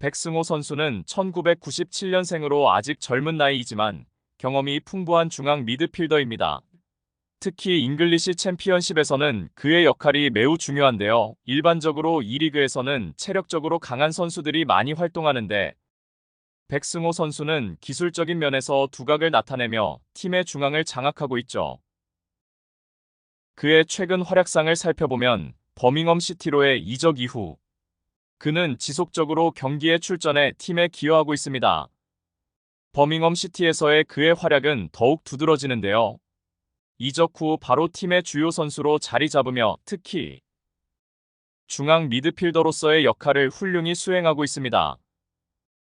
백승호 선수는 1997년생으로 아직 젊은 나이이지만 경험이 풍부한 중앙 미드필더입니다. 특히 잉글리시 챔피언십에서는 그의 역할이 매우 중요한데요. 일반적으로 이 리그에서는 체력적으로 강한 선수들이 많이 활동하는데 백승호 선수는 기술적인 면에서 두각을 나타내며 팀의 중앙을 장악하고 있죠. 그의 최근 활약상을 살펴보면 버밍엄 시티로의 이적 이후 그는 지속적으로 경기에 출전해 팀에 기여하고 있습니다. 버밍엄 시티에서의 그의 활약은 더욱 두드러지는데요. 이적 후 바로 팀의 주요 선수로 자리 잡으며 특히 중앙 미드필더로서의 역할을 훌륭히 수행하고 있습니다.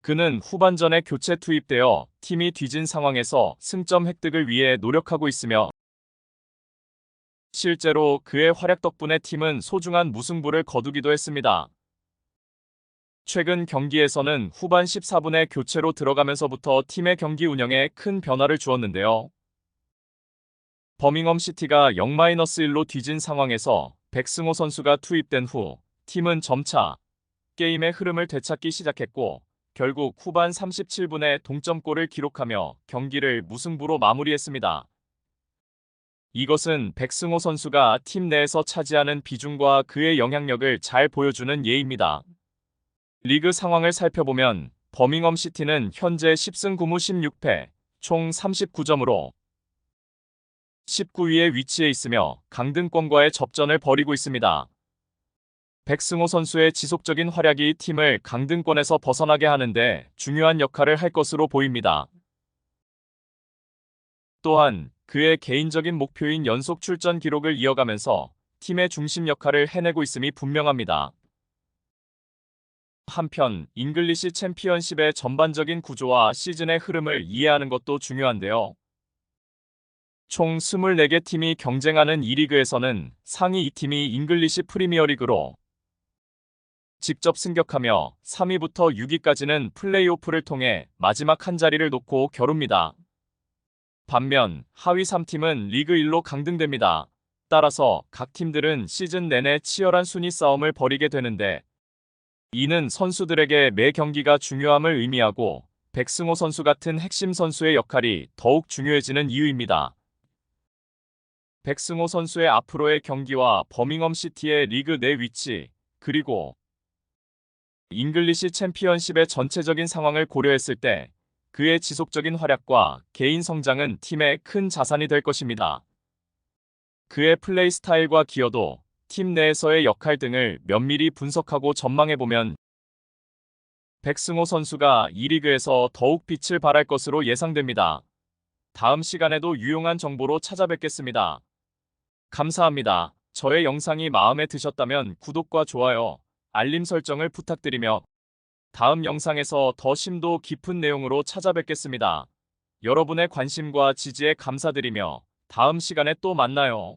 그는 후반전에 교체 투입되어 팀이 뒤진 상황에서 승점 획득을 위해 노력하고 있으며 실제로 그의 활약 덕분에 팀은 소중한 무승부를 거두기도 했습니다. 최근 경기에서는 후반 14분에 교체로 들어가면서부터 팀의 경기 운영에 큰 변화를 주었는데요. 버밍엄 시티가 0-1로 뒤진 상황에서 백승호 선수가 투입된 후 팀은 점차 게임의 흐름을 되찾기 시작했고 결국 후반 37분에 동점골을 기록하며 경기를 무승부로 마무리했습니다. 이것은 백승호 선수가 팀 내에서 차지하는 비중과 그의 영향력을 잘 보여주는 예입니다. 리그 상황을 살펴보면 버밍엄 시티는 현재 10승 9무 16패, 총 39점으로 19위에 위치해 있으며 강등권과의 접전을 벌이고 있습니다. 백승호 선수의 지속적인 활약이 팀을 강등권에서 벗어나게 하는데 중요한 역할을 할 것으로 보입니다. 또한 그의 개인적인 목표인 연속 출전 기록을 이어가면서 팀의 중심 역할을 해내고 있음이 분명합니다. 한편 잉글리시 챔피언십의 전반적인 구조와 시즌의 흐름을 이해하는 것도 중요한데요. 총 24개 팀이 경쟁하는 이 리그에서는 상위 2팀이 잉글리시 프리미어리그로 직접 승격하며 3위부터 6위까지는 플레이오프를 통해 마지막 한 자리를 놓고 겨룹니다. 반면 하위 3팀은 리그 1로 강등됩니다. 따라서 각 팀들은 시즌 내내 치열한 순위 싸움을 벌이게 되는데 이는 선수들에게 매 경기가 중요함을 의미하고 백승호 선수 같은 핵심 선수의 역할이 더욱 중요해지는 이유입니다. 백승호 선수의 앞으로의 경기와 버밍엄 시티의 리그 내 위치, 그리고 잉글리시 챔피언십의 전체적인 상황을 고려했을 때 그의 지속적인 활약과 개인 성장은 팀의 큰 자산이 될 것입니다. 그의 플레이 스타일과 기여도 팀 내에서의 역할 등을 면밀히 분석하고 전망해보면 백승호 선수가 이 리그에서 더욱 빛을 발할 것으로 예상됩니다. 다음 시간에도 유용한 정보로 찾아뵙겠습니다. 감사합니다. 저의 영상이 마음에 드셨다면 구독과 좋아요, 알림 설정을 부탁드리며 다음 영상에서 더 심도 깊은 내용으로 찾아뵙겠습니다. 여러분의 관심과 지지에 감사드리며 다음 시간에 또 만나요.